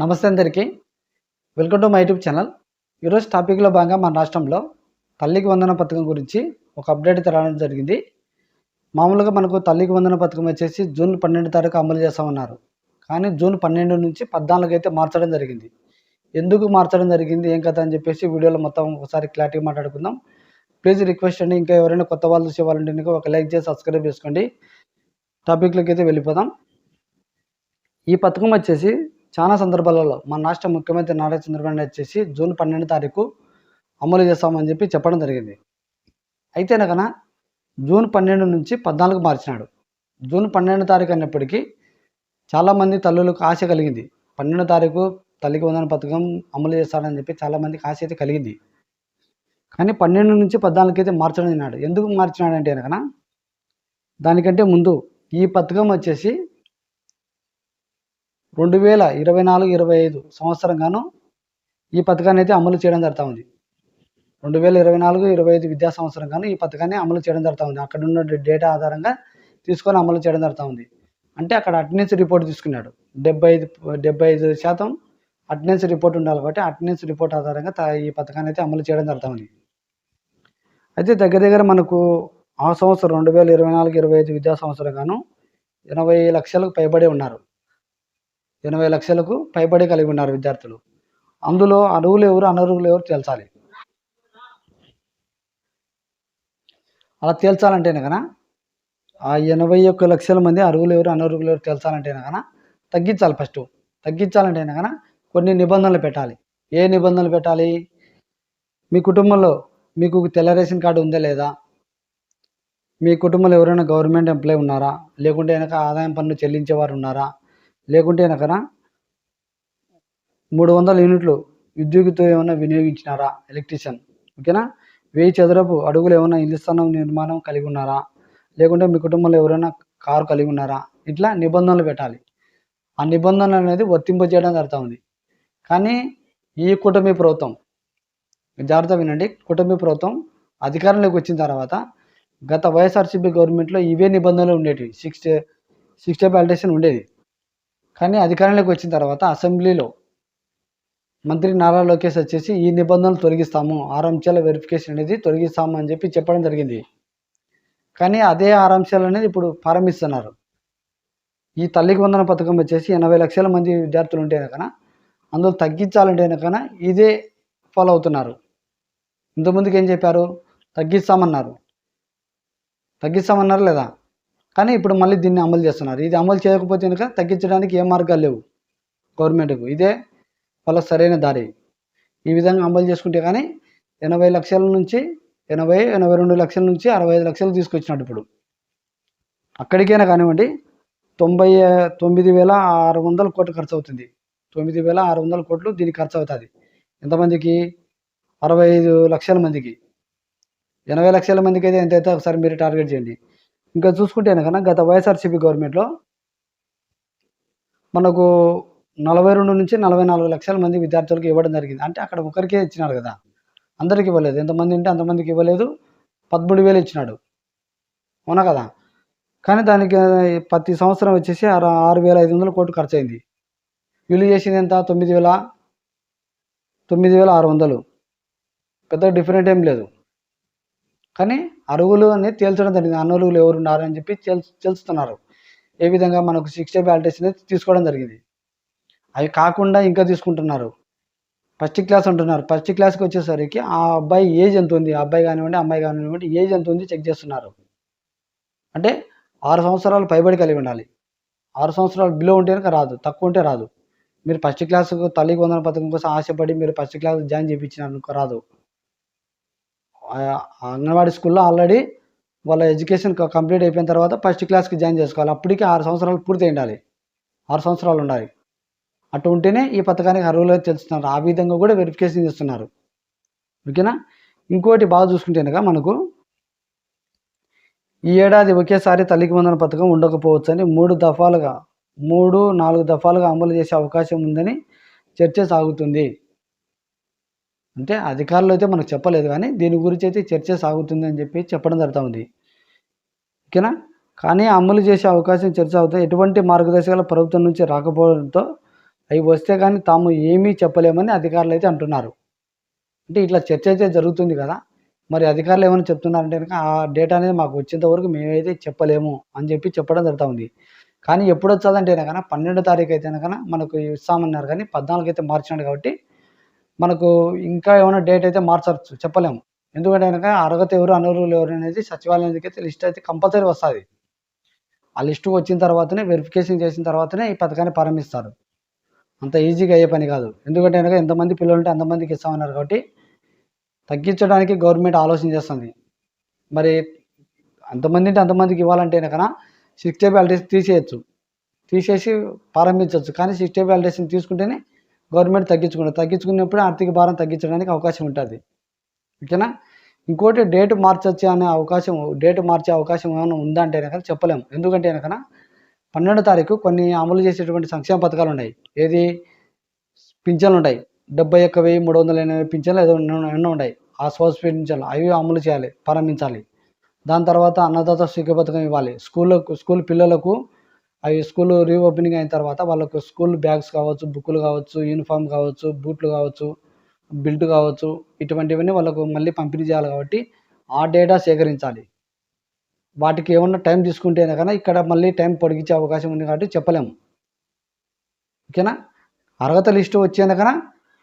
నమస్తే అందరికీ. Welcome to my YouTube channel ఈరోజు టాపిక్లో భాగంగా మన రాష్ట్రంలో తల్లికి వందన పథకం గురించి ఒక అప్డేట్ అయితే జరిగింది. మామూలుగా మనకు తల్లికి వందన పథకం వచ్చేసి జూన్ పన్నెండు తారీఖు అమలు చేస్తామన్నారు. కానీ జూన్ పన్నెండు నుంచి పద్నాలుగు అయితే మార్చడం జరిగింది. ఎందుకు మార్చడం జరిగింది ఏం కథ అని చెప్పేసి వీడియోలో మొత్తం ఒకసారి క్లారిటీ మాట్లాడుకుందాం. ప్లీజ్ రిక్వెస్ట్ అండి ఇంకా ఎవరైనా కొత్త వాళ్ళు చూసే వాళ్ళంటే ఒక లైక్ చేసి సబ్స్క్రైబ్ చేసుకోండి. టాపిక్లోకి అయితే వెళ్ళిపోదాం. ఈ పథకం వచ్చేసి చాలా సందర్భాలలో మన రాష్ట్ర ముఖ్యమంత్రి నారా చంద్రబాబు నాయుడు వచ్చేసి జూన్ పన్నెండు తారీఖు అమలు చేస్తామని చెప్పి చెప్పడం జరిగింది. అయితే కనుక జూన్ పన్నెండు నుంచి పద్నాలుగు మార్చినాడు. జూన్ పన్నెండు తారీఖు అన్నప్పటికీ చాలామంది తల్లులకు ఆశ కలిగింది. పన్నెండు తారీఖు తల్లికి వందన పథకం అమలు చేస్తాడని చెప్పి చాలామందికి ఆశ అయితే కలిగింది. కానీ పన్నెండు నుంచి పద్నాలుగు అయితే మార్చడం తిన్నాడు. ఎందుకు మార్చినాడు అంటే కనుక దానికంటే ముందు ఈ పథకం వచ్చేసి రెండు వేల ఇరవై నాలుగు ఇరవై ఐదు సంవత్సరం గాను ఈ పథకాన్ని అయితే అమలు చేయడం జరుగుతూ ఉంది. రెండు వేల ఇరవై నాలుగు ఇరవై ఐదు విద్యా సంవత్సరం గాను ఈ పథకాన్ని అమలు చేయడం జరుగుతూ ఉంది. అక్కడ ఉన్న డేటా ఆధారంగా తీసుకొని అమలు చేయడం జరుగుతూ ఉంది. అంటే అక్కడ అటెండెన్స్ రిపోర్ట్ తీసుకున్నాడు. డెబ్బై ఐదు డెబ్బై ఐదు శాతం అటెండెన్స్ రిపోర్ట్ ఉండాలి కాబట్టి అటెండెన్స్ రిపోర్ట్ ఆధారంగా ఈ పథకాన్ని అయితే అమలు చేయడం జరుగుతూ ఉంది. అయితే దగ్గర దగ్గర మనకు ఆ సంవత్సరం రెండు వేల ఇరవై నాలుగు ఇరవై ఐదు విద్యా సంవత్సరం గాను ఎనభై లక్షలకు పైబడి ఉన్నారు. ఎనభై లక్షలకు పైబడి కలిగి ఉన్నారు విద్యార్థులు. అందులో అర్హులు ఎవరు అనర్హులు ఎవరు తేల్చాలి? అలా తేల్చాలంటేనే కదా? ఆ ఎనభై ఒక్క లక్షల మంది అర్హులు ఎవరు అనర్హులు ఎవరు తేల్చాలంటేనే కదా? తగ్గించాలి ఫస్ట్. తగ్గించాలంటేనే కదా? కొన్ని నిబంధనలు పెట్టాలి. ఏ నిబంధనలు పెట్టాలి? మీ కుటుంబంలో మీకు తెల్ల రేషన్ కార్డు ఉందా లేదా? మీ కుటుంబంలో ఎవరైనా గవర్నమెంట్ ఎంప్లాయీ ఉన్నారా? లేకుంటే వెనక ఆదాయం పన్ను చెల్లించేవారు ఉన్నారా? లేకుంటే కనుక మూడు వందల యూనిట్లు ఉద్యోగితో ఏమైనా వినియోగించినారా? ఎలక్ట్రీషియన్. ఓకేనా? వెయ్యి చదరపు అడుగులు ఏమైనా ఇల్లు స్థానం నిర్మాణం కలిగి ఉన్నారా? లేకుంటే మీ కుటుంబంలో ఎవరైనా కారు కలిగి ఉన్నారా? ఇట్లా నిబంధనలు పెట్టాలి. ఆ నిబంధనలు అనేది వర్తింపజేయడం జరుగుతూ ఉంది కానీ ఈ కూటమి ప్రభుత్వం జాగ్రత్త వినండి కూటమి ప్రభుత్వం అధికారంలోకి వచ్చిన తర్వాత గత వైఎస్ఆర్సీపీ గవర్నమెంట్లో ఇవే నిబంధనలు ఉండేటివి. సిక్స్ సిక్స్ స్టెప్ అల్టేషన్ ఉండేది. కానీ అధికారంలోకి వచ్చిన తర్వాత అసెంబ్లీలో మంత్రి నారా లోకేష్ వచ్చేసి ఈ నిబంధనలు తొలగిస్తాము ఆరాంశాల వెరిఫికేషన్ అనేది తొలగిస్తాము అని చెప్పి చెప్పడం జరిగింది. కానీ అదే ఆరాంశాలు అనేది ఇప్పుడు ప్రారంభిస్తున్నారు. ఈ తల్లికి వందన పథకం వచ్చేసి ఎనభై లక్షల మంది విద్యార్థులు ఉంటే కనుక అందులో తగ్గించాలంటే కనుక ఇదే ఫాలో అవుతున్నారు. ఇంతకుముందుకు ఏం చెప్పారు? తగ్గిస్తామన్నారు. తగ్గిస్తామన్నారు లేదా? కానీ ఇప్పుడు మళ్ళీ దీన్ని అమలు చేస్తున్నారు. ఇది అమలు చేయకపోతే కనుక తగ్గించడానికి ఏ మార్గాలు లేవు. గవర్నమెంట్కు ఇదే వాళ్ళ సరైన దారి. ఈ విధంగా అమలు చేసుకుంటే కానీ ఎనభై లక్షల నుంచి ఎనభై ఎనభై రెండు లక్షల నుంచి అరవై ఐదు లక్షలు తీసుకొచ్చినట్టు ఇప్పుడు. అక్కడికైనా కానివ్వండి తొంభై తొమ్మిది వేల ఆరు వందల కోట్లు ఖర్చు అవుతుంది. తొమ్మిది వేల ఆరు వందల కోట్లు దీనికి ఖర్చు అవుతుంది. ఎంతమందికి అరవై ఐదు లక్షల మందికి. ఎనభై లక్షల మందికి అయితే ఎంత అయితే ఒకసారి మీరు టార్గెట్ చేయండి. ఇంకా చూసుకుంటే కనుక గత వైఎస్ఆర్సీపీ గవర్నమెంట్లో మనకు నలభై రెండు నుంచి నలభై నాలుగు లక్షల మంది విద్యార్థులకు ఇవ్వడం జరిగింది. అంటే అక్కడ ఒకరికే ఇచ్చినాడు కదా. అందరికి ఇవ్వలేదు. ఎంతమంది ఉంటే అంతమందికి ఇవ్వలేదు. పదమూడు వేలు ఇచ్చినాడు. అవునా కదా? కానీ దానికి ప్రతి సంవత్సరం వచ్చేసి ఆరు ఆరు వేల ఐదు వందల కోట్లు ఖర్చు అయింది వీళ్ళు చేసింది ఎంత? తొమ్మిది వేల తొమ్మిది వేల ఆరు వందలు. పెద్ద డిఫరెంట్ ఏం లేదు. కానీ అరుగులు అని తేల్చడం జరిగింది. అన్నలుగులు ఎవరు ఉన్నారు అని చెప్పి తెల్ తెలుస్తున్నారు ఏ విధంగా మనకు సిక్స్ బ్యాలిటీస్ అనేది తీసుకోవడం జరిగింది. అవి కాకుండా ఇంకా తీసుకుంటున్నారు. ఫస్ట్ క్లాస్ అంటున్నారు. ఫస్ట్ క్లాస్కి వచ్చేసరికి ఆ అబ్బాయి ఏజ్ ఎంత ఉంది? ఆ అబ్బాయి కానివ్వండి అమ్మాయి కానివ్వండి ఏజ్ ఎంత ఉంది చెక్ చేస్తున్నారు. అంటే ఆరు సంవత్సరాలు పైబడి కలిగి ఉండాలి. ఆరు సంవత్సరాలు బిలో ఉంటే కనుక రాదు. తక్కువ ఉంటే రాదు. మీరు ఫస్ట్ క్లాస్కు తల్లికి వందన పథకం కోసం ఆశపడి మీరు ఫస్ట్ క్లాస్ జాయిన్ చేయించినారు రాదు. అంగన్వాడీ స్కూల్లో ఆల్రెడీ వాళ్ళ ఎడ్యుకేషన్ కంప్లీట్ అయిపోయిన తర్వాత ఫస్ట్ క్లాస్కి జాయిన్ చేసుకోవాలి. అప్పటికి ఆరు సంవత్సరాలు పూర్తి ఉండాలి ఆరు సంవత్సరాలు ఉండాలి. అటు ఉంటేనే ఈ పథకానికి అర్హులు తెలుస్తున్నారు. ఆ విధంగా కూడా వెరిఫికేషన్ చేస్తున్నారు. ఓకేనా? ఇంకోటి బాగా చూసుకుంటే కనుక మనకు ఈ ఏడాది ఒకేసారి తల్లికి వందన పథకం ఉండకపోవచ్చని మూడు దఫాలుగా మూడు నాలుగు దఫాలుగా అమలు చేసే అవకాశం ఉందని చర్చ సాగుతుంది. అంటే అధికారులు అయితే మనకు చెప్పలేదు కానీ దీని గురించి అయితే చర్చ సాగుతుంది అని చెప్పి చెప్పడం జరుగుతూ ఉంది ఓకేనా? కానీ అమలు చేసే అవకాశం చర్చ అవుతుంది. ఎటువంటి మార్గదర్శకాలు ప్రభుత్వం నుంచి రాకపోవడంతో అవి వస్తే కానీ తాము ఏమీ చెప్పలేమని అధికారులు అయితే అంటున్నారు. అంటే ఇట్లా చర్చ అయితే జరుగుతుంది కదా. మరి అధికారులు ఏమైనా చెప్తున్నారంటే కనుక ఆ డేటా అనేది మాకు వచ్చేంత వరకు మేమైతే చెప్పలేము అని చెప్పి చెప్పడం జరుగుతూ ఉంది కానీ ఎప్పుడు వచ్చేదంటే కనుక పన్నెండో తారీఖు అయితే కనుక మనకు ఇస్తామన్నారు కానీ పద్నాలుగు అయితే మార్చినాడు కాబట్టి మనకు ఇంకా ఏమైనా డేట్ అయితే మార్చవచ్చు చెప్పలేము. ఎందుకంటే కనుక అర్హత ఎవరు అనర్హులు ఎవరు అనేది సచివాలయం అయితే లిస్ట్ అయితే కంపల్సరీ వస్తుంది. ఆ లిస్టు వచ్చిన తర్వాతనే వెరిఫికేషన్ చేసిన తర్వాతనే ఈ పథకాన్ని ప్రారంభిస్తారు. అంత ఈజీగా అయ్యే పని కాదు. ఎందుకంటే కనుక ఎంతమంది పిల్లలు ఉంటే అంతమందికి ఇస్తామన్నారు కాబట్టి తగ్గించడానికి గవర్నమెంట్ ఆలోచన చేస్తుంది. మరి అంతమంది అంటే అంతమందికి ఇవ్వాలంటే కనుక సిక్స్టీ అల్టేషన్ తీసేయచ్చు. తీసేసి ప్రారంభించవచ్చు కానీ సిక్స్టీ అల్టేషన్ తీసుకుంటేనే గవర్నమెంట్ తగ్గించుకుంటుంది తగ్గించుకున్నప్పుడు ఆర్థిక భారం తగ్గించడానికి అవకాశం ఉంటుంది. ఓకేనా? ఇంకోటి డేట్ మార్చొచ్చే అనే అవకాశం డేట్ మార్చే అవకాశం ఏమైనా ఉందా అంటే కనుక చెప్పలేము. ఎందుకంటే కనుక పన్నెండో తారీఖు కొన్ని అమలు చేసేటువంటి సంక్షేమ పథకాలు ఉన్నాయి. ఏది? పింఛన్లు ఉంటాయి. డెబ్బై ఒక్క వెయ్యి మూడు వందల ఎనభై పింఛన్లు ఏదో ఎన్నో ఉన్నాయి ఆ సోర్స్ పింఛన్లు అవి అమలు చేయాలి ప్రారంభించాలి. దాని తర్వాత అన్నదాత సుఖ పథకం ఇవ్వాలి. స్కూళ్ళకు స్కూల్ పిల్లలకు అవి స్కూల్ రీఓపెనింగ్ అయిన తర్వాత వాళ్ళకు స్కూల్ బ్యాగ్స్ కావచ్చు బుక్కులు కావచ్చు యూనిఫామ్ కావచ్చు బూట్లు కావచ్చు బిల్ట్ కావచ్చు ఇటువంటివన్నీ వాళ్ళకు మళ్ళీ పంపిణీ చేయాలి కాబట్టి ఆ డేటా సేకరించాలి. వాటికి ఏమన్నా టైం తీసుకుంటేనే కానీ ఇక్కడ మళ్ళీ టైం పొడిగించే అవకాశం ఉంది కాబట్టి చెప్పలేము. ఓకేనా? అర్హత లిస్టు వచ్చేందుకన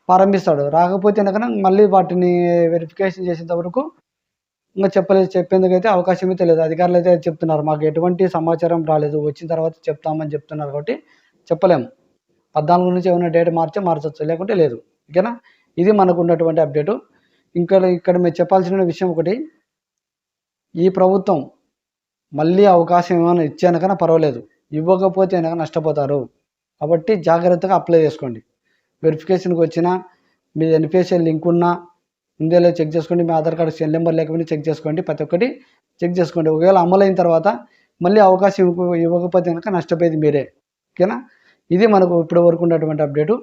ప్రారంభిస్తాడు. రాకపోతే మళ్ళీ వాటిని వెరిఫికేషన్ చేసేంత వరకు ఇంకా చెప్పలేదు చెప్పేందుకైతే అవకాశం అయితే లేదు. అధికారులు అయితే చెప్తున్నారు మాకు ఎటువంటి సమాచారం రాలేదు. వచ్చిన తర్వాత చెప్తామని చెప్తున్నారు కాబట్టి చెప్పలేము. పద్నాలుగు నుంచి ఏమైనా డేట్ మార్చే మార్చవచ్చు లేకుంటే లేదు. ఓకేనా? ఇది మనకు ఉన్నటువంటి అప్డేటు. ఇంకా ఇక్కడ మీరు చెప్పాల్సిన విషయం ఒకటి ఈ ప్రభుత్వం మళ్ళీ అవకాశం ఏమైనా ఇచ్చానకన్నా పర్వాలేదు. ఇవ్వకపోతే కనుక నష్టపోతారు. కాబట్టి జాగ్రత్తగా అప్లై చేసుకోండి. వెరిఫికేషన్కి వచ్చినా మీ ఎన్పిఎస్ఎల్ లింక్ ఉన్నా ఉందో చెక్ చేసుకోండి మీ ఆధార్ కార్డు సెల్ నెంబర్ లేకపోయినా చెక్ చేసుకోండి ప్రతి ఒక్కటి చెక్ చేసుకోండి. ఒకవేళ అమలు అయిన తర్వాత మళ్ళీ అవకాశం ఇవ్వక ఇవ్వకపోతే కనుక నష్టపోయేది మీరే. ఓకేనా? ఇది మనకు ఇప్పటి వరకు ఉన్నటువంటి అప్డేటు.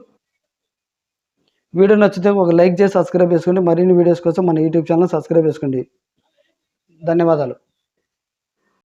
వీడియో నచ్చితే ఒక లైక్ చేసి సబ్స్క్రైబ్ చేసుకోండి. మరిన్ని వీడియోస్ కోసం మన యూట్యూబ్ ఛానల్ సబ్స్క్రైబ్ చేసుకోండి. ధన్యవాదాలు.